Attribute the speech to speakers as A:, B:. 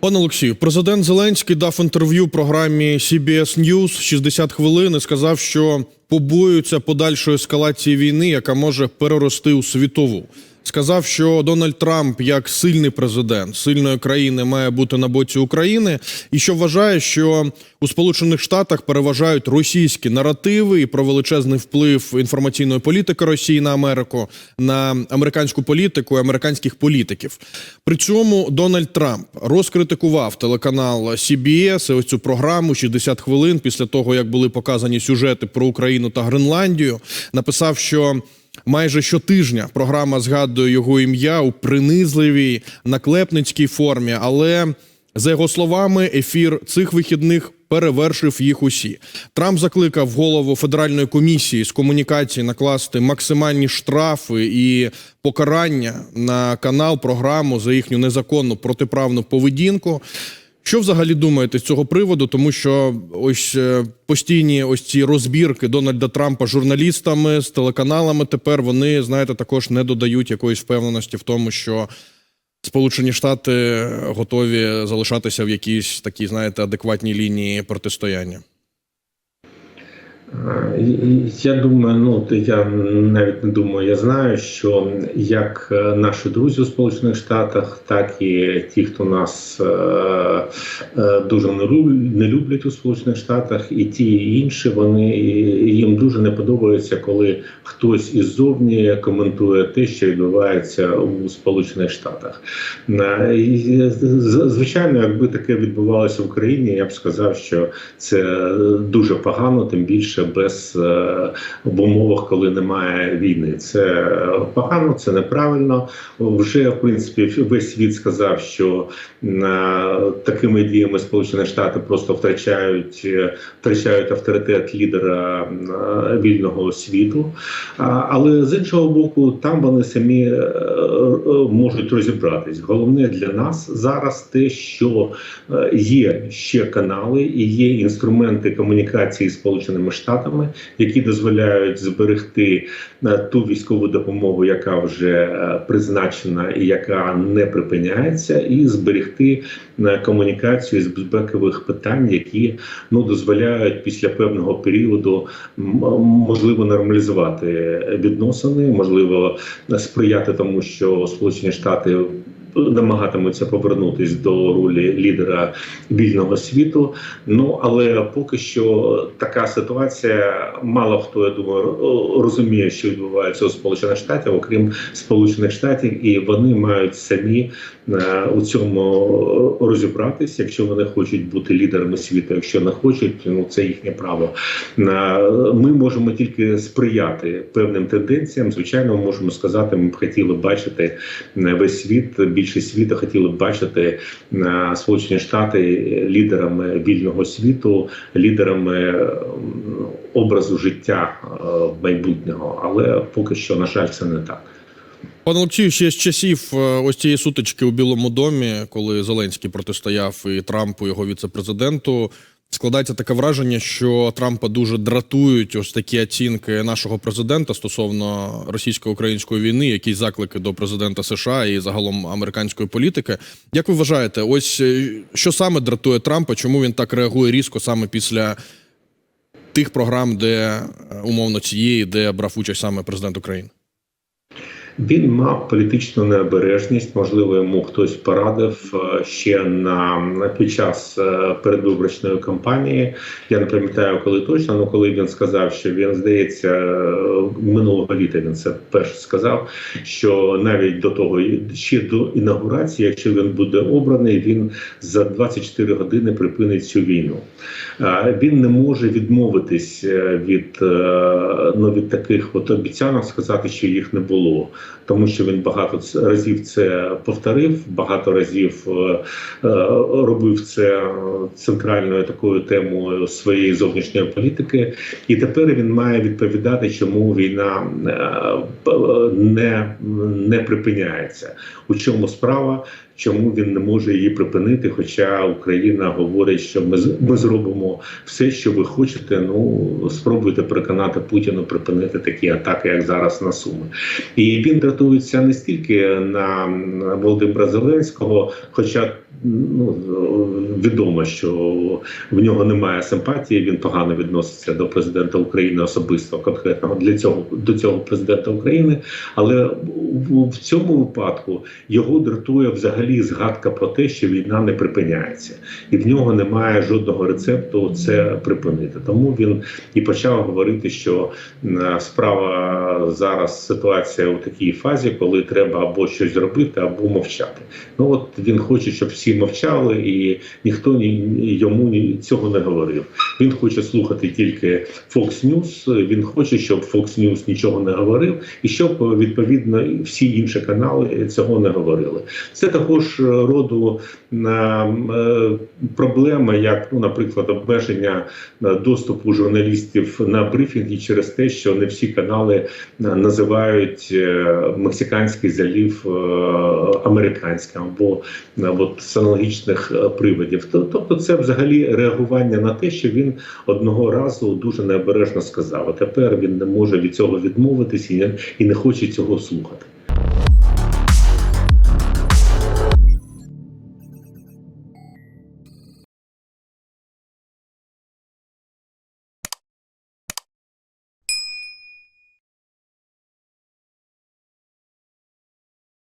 A: Пане Олексію, президент Зеленський дав інтерв'ю програмі CBS News 60 хвилин і сказав, що побоюється подальшої ескалації війни, яка може перерости у світову. Сказав, що Дональд Трамп, як сильний президент сильної країни, має бути на боці України, і що вважає, що у Сполучених Штатах переважають російські наративи і про величезний вплив інформаційної політики Росії на Америку, на американську політику і американських політиків. При цьому Дональд Трамп розкритикував телеканал CBS і ось цю програму 60 хвилин після того, як були показані сюжети про Україну та Гренландію. Написав, що Майже щотижня програма згадує його ім'я у принизливій наклепницькій формі, але за його словами, ефір цих вихідних перевершив їх усі. Трамп закликав голову федеральної комісії з комунікації накласти максимальні штрафи і покарання на канал програму за їхню незаконну протиправну поведінку. Що взагалі думаєте з цього приводу? Тому що ось е, постійні ось ці розбірки Дональда Трампа журналістами з телеканалами тепер вони знаєте також не додають якоїсь впевненості в тому, що Сполучені Штати готові залишатися в якійсь такій, знаєте, адекватній лінії протистояння.
B: Я думаю, ну я навіть не думаю, я знаю, що як е, наші друзі у Сполучених Штатах, так і ті, хто нас е, е, дуже не лю- не люблять у Сполучених Штатах, і ті і інші, вони їм дуже не подобається, коли хтось іззовні коментує те, що відбувається у Сполучених Штатах. Звичайно, якби таке відбувалося в Україні, я б сказав, що це дуже погано, тим більше без е, в умовах, коли немає війни. Це погано, це неправильно. Вже в принципі весь світ сказав, що е, такими діями Сполучені Штати просто втрачають е, втрачають авторитет лідера вільного світу. Але з іншого боку, там вони самі можуть розібратись. Головне для нас зараз те, що є ще канали і є інструменти комунікації з Сполученими Штатами, які дозволяють зберегти е, ту військову допомогу, яка вже е, призначена і яка не припиняється, і зберегти е, комунікацію з безпекових питань, які ну дозволяють після певного періоду можливо нормалізувати відносини, можливо сприяти тому, що Сполучені Штати намагатимуться повернутись до ролі лідера вільного світу. Ну але поки що така ситуація, мало хто я думаю розуміє, що відбувається у Сполучених Штатів, окрім Сполучених Штатів, і вони мають самі е, у цьому розібратись, якщо вони хочуть бути лідерами світу. Якщо не хочуть, ну це їхнє право. Е, Ми можемо тільки сприяти певним тенденціям. Звичайно, ми можемо сказати, ми б хотіли бачити е, весь світ, більшість світу хотіли б бачити е, Сполучені Штати лідерами вільного світу, лідерами е, образу життя е, майбутнього. Але поки що, на жаль, це не так.
A: Пане Олексію, ще з часів ось цієї сутички у Білому домі, коли Зеленський протистояв і Трампу, його віце-президенту, складається таке враження, що Трампа дуже дратують ось такі оцінки нашого президента стосовно російсько-української війни, якісь заклики до президента США і загалом американської політики. Як ви вважаєте, ось е, що саме дратує Трампа? Чому він так реагує різко саме після тих програм, де е, умовно цієї, де брав участь саме президент України?
B: Він мав політичну необережність. Можливо, йому хтось порадив е, ще на під час е, передвиборчої кампанії. Я не пам'ятаю, коли точно, але коли він сказав, що він здається е, минулого літа. Він це перше сказав. Що навіть до того ще до інаугурації, якщо він буде обраний, він за 24 години припинить цю війну. Він не може відмовитись від, ну, від таких от обіцянок, сказати, що їх не було тому що він багато разів це повторив, багато разів е, е, робив це центральною такою темою своєї зовнішньої політики, і тепер він має відповідати, чому війна е, не, не припиняється. У чому справа? Чому він не може її припинити? Хоча Україна говорить, що ми ми зробимо все, що ви хочете. Ну спробуйте переконати Путіну припинити такі атаки, як зараз на Суми. І він дратується не стільки на Володимира Зеленського, хоча ну відомо, що в нього немає симпатії. Він погано відноситься до президента України особисто конкретного для цього до цього президента України. Але в, цьому випадку його дратує взагалі згадка про те, що війна не припиняється, і в нього немає жодного рецепту це припинити. Тому він і почав говорити, що справа зараз ситуація у такій фазі, коли треба або щось зробити, або мовчати. Ну от він хоче, щоб всі мовчали, і ніхто ні йому цього не говорив. Він хоче слухати тільки Fox News, Він хоче, щоб Fox News нічого не говорив, і щоб відповідно всі інші канали цього не говорили. Це також роду е, проблеми, як ну, наприклад, обмеження е, доступу журналістів на брифінги через те, що не всі канали е, називають Мексиканський залів американським або з аналогічних е, приводів. Тобто, це взагалі реагування на те, що він одного разу дуже необережно сказав. А тепер він не може від цього відмовитися і не, і не хоче цього слухати.